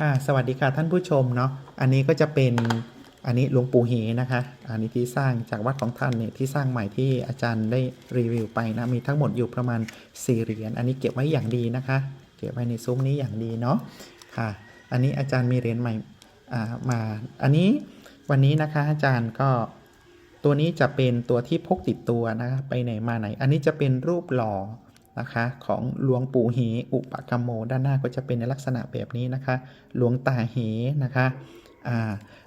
ค่ะสวัสดีค่ะท่านผู้ชมเนาะอันนี้ก็จะเป็นอันนี้หลวงปู่เหนะคะ อันนี้ที่สร้างจากวัดของท่านเนี่ยที่สร้างใหม่ที่อาจารย์ได้รีวิวไปนะมีทั้งหมดอยู่ประมาณ4เหรียญอันนี้เก็บไว้อย่างดีนะคะ เก็บไว้ในซุ้มนี้อย่างดีเนาะค่ะ อันนี้อาจารย์มีเหรียญใหม่มา อันนี้วันนี้นะคะอาจารย์ก็ตัวนี้จะเป็นตัวที่พกติดตัวนะคะไปไหนมาไหน อันนี้จะเป็นรูปหล่อ นะคะของหลวงปู่เหอุปกรรมโม ด้านหน้าก็จะเป็นในลักษณะแบบนี้นะคะหลวงตาเหนะคะอ่า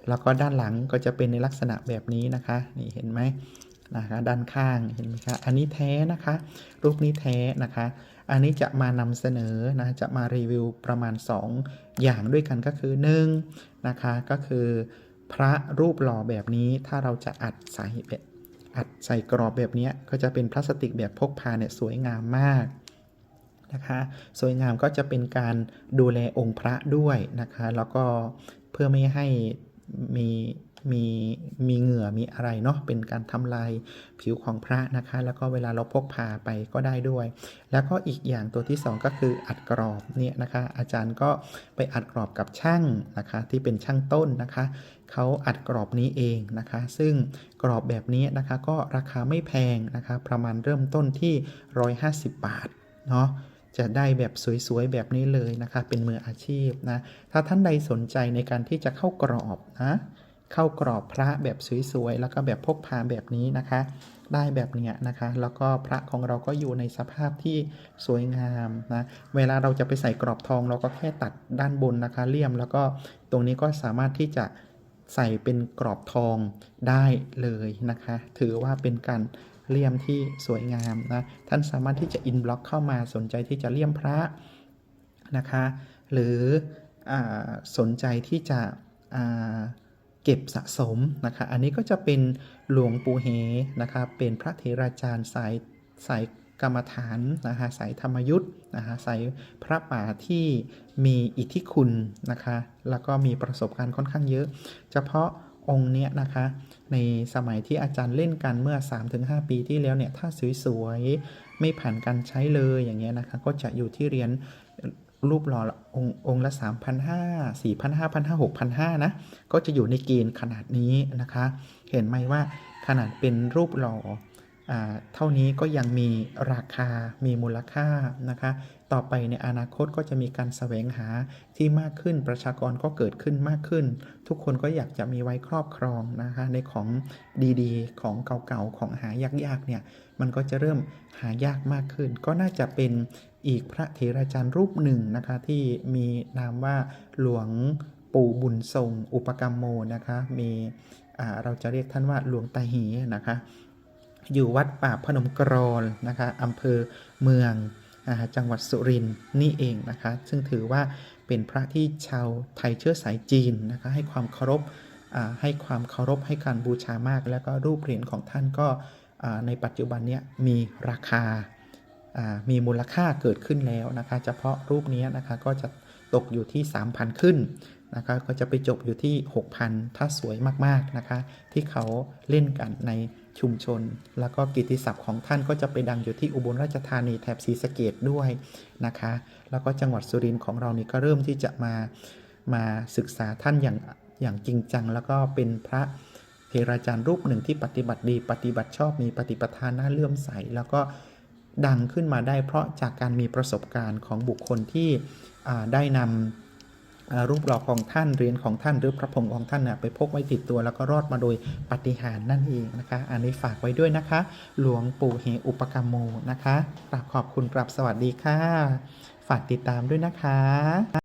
แล้วก็ด้านหลังก็จะเป็นในลักษณะแบบนี้นะคะนี่เห็นไหมนะคะด้านข้างเห็นไหมคะอันนี้แท้นะคะรูปนี้แท้นะคะอันนี้จะมานำเสนอนะจะมารีวิวประมาณ 2 อย่างด้วยกันก็คือ1นะคะก็คือพระรูปหล่อแบบนี้ถ้าเราจะอัดใส่แบบ อัดใส่กรอบแบบนี้ก็จะเป็นพลาสติกแบบพกพาเนี่ยสวยงามมากนะคะสวยงามก็จะเป็นการดูแลองค์พระด้วยนะคะแล้วก็เพื่อไม่ให้มีมีมีเหงื่อมีอะไรเนาะเป็นการทำลายผิวของพระนะคะ แล้วก็เวลาเราพกพาไปก็ได้ด้วย แล้วก็อีกอย่างตัวที่ 2 ก็คืออัดกรอบเนี่ยนะคะ อาจารย์ก็ไปอัดกรอบกับช่างนะคะที่เป็นช่างต้นนะคะ เขาอัดกรอบนี้เองนะคะ ซึ่งกรอบแบบนี้นะคะก็ราคาไม่แพงนะคะ ประมาณเริ่มต้นที่ 150 บาทเนาะจะได้แบบสวยๆ แบบนี้เลยนะคะ เป็นมืออาชีพนะ ถ้าท่านใดสนใจในการที่จะเข้ากรอบนะ เข้ากรอบพระแบบสวยๆ แล้วก็แบบพกพาแบบนี้นะคะ ได้แบบเนี้ยนะคะ แล้วก็พระของเราก็อยู่ในสภาพที่สวยงามนะ เวลาเราจะไปใส่กรอบทองเราก็แค่ตัดด้านบนนะคะ เลี่ยมแล้วก็ตรงนี้ก็สามารถที่จะ ใส่เป็นกรอบทองได้เลยนะคะ ถือว่าเป็นการเลี่ยมที่สวยงามนะท่านสามารถที่จะอินบล็อกเข้ามาสนใจที่จะเลี่ยมพระนะคะ หรืออสนใจที่จะเก็บสะสมนะคะ อันนี้ก็จะเป็นหลวงปู่เฮนะคะเป็นพระเถราจารย์สายสาย กรรมฐานนะคะสายธรรมยุทธ์นะคะสายพระป่าที่มีอิทธิคุณนะคะแล้วก็มีประสบการณ์ค่อนข้างเยอะ เฉพาะองค์เนี้ยนะคะในสมัยที่อาจารย์เล่นกันเมื่อ 3-5 ปีที่แล้วเนี่ยถ้าสวยๆ ไม่ผ่านการใช้เลยอย่างเงี้ยนะคะก็จะอยู่ที่เรียญรูปหล่อองค์องละ 3,500 4,500 1 6,500 นะ ก็จะอยู่ในเกณฑ์ขนาดนี้นะคะ เห็นไหมว่าขนาดเป็นรูปหล่อ เท่านี้ก็ยังมีราคา มีมูลค่านะคะ ต่อไปในอนาคตก็จะมีการแสวงหาที่มากขึ้น ประชากรก็เกิดขึ้นมากขึ้น ทุกคนก็อยากจะมีไว้ครอบครองนะคะ ในของดีๆ ของเก่าๆ ของหายากๆ เนี่ย มันก็จะเริ่มหายากมากขึ้น ก็น่าจะเป็นอีกพระเถราจารย์รูปหนึ่งนะคะ ที่มีนามว่าหลวงปู่บุญทรง อุปกรรมโมนะคะ มีเราจะเรียกท่านว่าหลวงตาหีนะคะ อยู่วัดป่าพนมกรอนนะคะอำเภอเมืองจังหวัดสุรินทร์นี่เองนะคะ ซึ่งถือว่าเป็นพระที่ชาวไทยเชื้อสายจีนนะคะให้ความเคารพให้ความเคารพให้การบูชามาก แล้วก็รูปเหรียญของท่านก็ในปัจจุบันนี้มีราคาอ่ามีมูลค่าเกิดขึ้นแล้วนะคะ เฉพาะรูปนี้นะคะก็จะตกอยู่ที่ 3,000 ขึ้น นะคะก็จะไปจบอยู่ที่ 6,000 ถ้าสวยมากๆนะคะ ที่เขาเล่นกันในชุมชน แล้วก็กิติศัพท์ของท่านก็จะไปดังอยู่ที่อุบลราชธานีแถบศรีสะเกดด้วยนะคะ แล้วก็จังหวัดสุรินทร์ของเรานี่ก็เริ่มที่จะมามาศึกษาท่านอย่างอย่างจริงจัง แล้วก็เป็นพระเทราจารย์รูปหนึ่งที่ปฏิบัติดี ปฏิบัติชอบมีปฏิปทานน่าเลื่อมใส แล้วก็ดังขึ้นมาได้เพราะจากการมีประสบการณ์ของบุคคลที่ได้นำอ่า รูปหล่อของท่านเรียนของท่านหรือพระพรหมของท่านน่ะไปพกไว้ติดตัวแล้วก็รอดมาโดยปฏิหารนั่นเองนะคะ อันนี้ฝากไว้ด้วยนะคะ หลวงปู่เหอุปกรรมโมนะคะกราบขอบคุณกราบสวัสดีค่ะ ฝากติดตามด้วยนะคะ